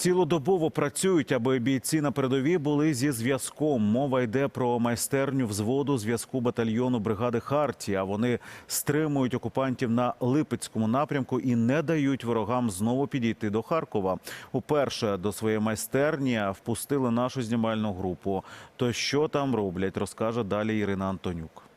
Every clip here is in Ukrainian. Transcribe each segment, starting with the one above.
Цілодобово працюють, аби бійці на передовій були зі зв'язком. Мова йде про майстерню взводу зв'язку батальйону бригади Хартія. Вони стримують окупантів на Липецькому напрямку і не дають ворогам знову підійти до Харкова. Уперше до своєї майстерні впустили нашу знімальну групу. То що там роблять, розкаже далі Ірина Антонюк.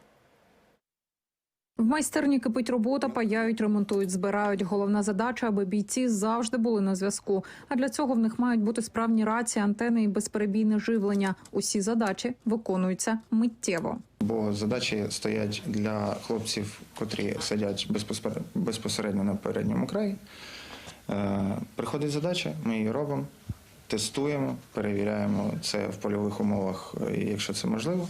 В майстерні кипить робота, паяють, ремонтують, збирають. Головна задача, аби бійці завжди були на зв'язку. А для цього в них мають бути справні рації, антени і безперебійне живлення. Усі задачі виконуються миттєво. Бо задачі стоять для хлопців, котрі сидять безпосер- безпосередньо на передньому краї. Е, Приходить задача, ми її робимо, тестуємо, перевіряємо це в польових умовах, е, якщо це можливо,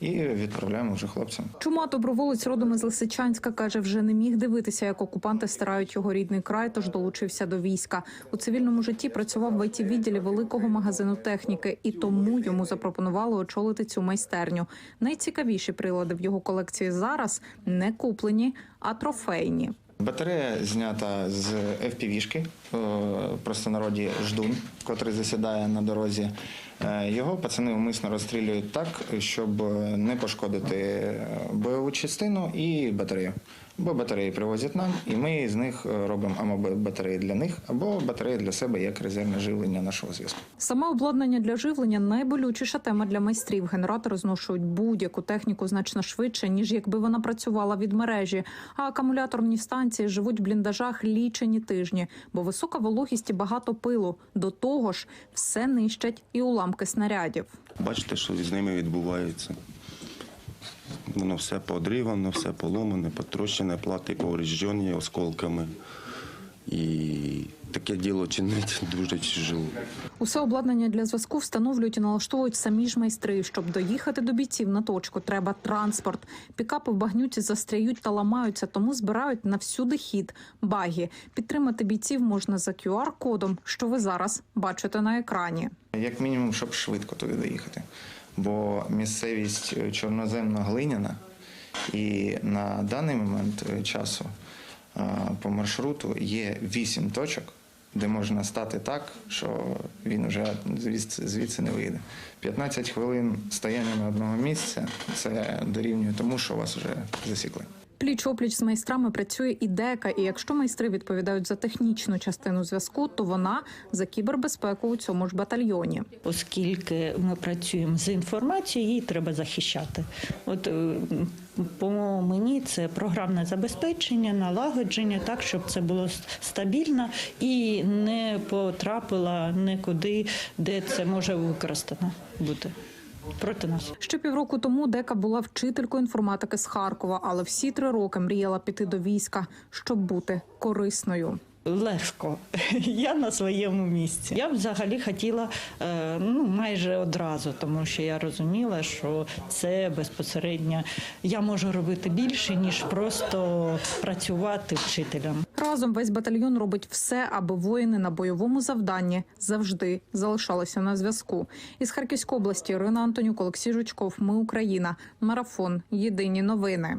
і відправляємо вже хлопцям. Чума доброволець родом із Лисичанська каже, вже не міг дивитися, як окупанти стирають його рідний край, тож долучився до війська. У цивільному житті працював в it відділі великого магазину техніки, і тому йому запропонували очолити цю майстерню. Найцікавіші прилади в його колекції зараз не куплені, а трофейні. Батарея знята з FPV-шки, е, просто народі ждун, котрий засідає на дорозі. Е, Його пацани умисно розстрілюють так, щоб не пошкодити е, бойову частину і батарею. Бо батареї привозять нам, і ми з них е, робимо або батареї для них, або батареї для себе як резервне живлення нашого зв'язку. Саме обладнання для живлення найболючіша тема для майстрів. Генератори зношують будь-яку техніку значно швидше, ніж якби вона працювала від мережі. А акумуляторні станції живуть в бліндажах лічені тижні, бо висока вологість і багато пилу. До того ж, все нищать і уламки снарядів. Бачите, що з ними відбувається. Воно все подрівано, все поломане, потрощене, плати повреждені осколками. І таке діло чинить дуже тяжело. Усе обладнання для зв'язку встановлюють і налаштовують самі ж майстри. Щоб доїхати до бійців на точку, треба транспорт. Пікапи в багнюці застряють та ламаються, тому збирають на всюди хід баги. Підтримати бійців можна за QR-кодом, що ви зараз бачите на екрані. Як мінімум, щоб швидко туди доїхати. Бо місцевість е, чорноземно-глиняна, і на даний момент е, часу е, по маршруту є вісім точок, де можна стати так, що він вже звідси не вийде. 15 хвилин стояння на одного місця це дорівнює тому, що вас вже засікли. Пліч опліч з майстрами працює і дека. І якщо майстри відповідають за технічну частину зв'язку, то вона за кібербезпеку у цьому ж батальйоні. оскільки ми працюємо з інформацією, її треба захищати. От е, по мені це програмне забезпечення, налагодження, так щоб це було стабільно і не потрапило нікуди, де це може використано бути проти нас. Ще півроку тому Дека була вчителькою інформатики з Харкова, але всі три роки мріяла піти до війська, щоб бути корисною. Легко, я на своєму місці. Я взагалі хотіла е, ну майже одразу, тому що я розуміла, що це безпосередньо я можу робити більше ніж просто працювати вчителем. Разом весь батальйон робить все, аби воїни на бойовому завданні завжди залишалися на зв'язку. Із Харківської області Ірина Антонюк, Олексій Жучков. Ми Україна. Марафон. Єдині новини.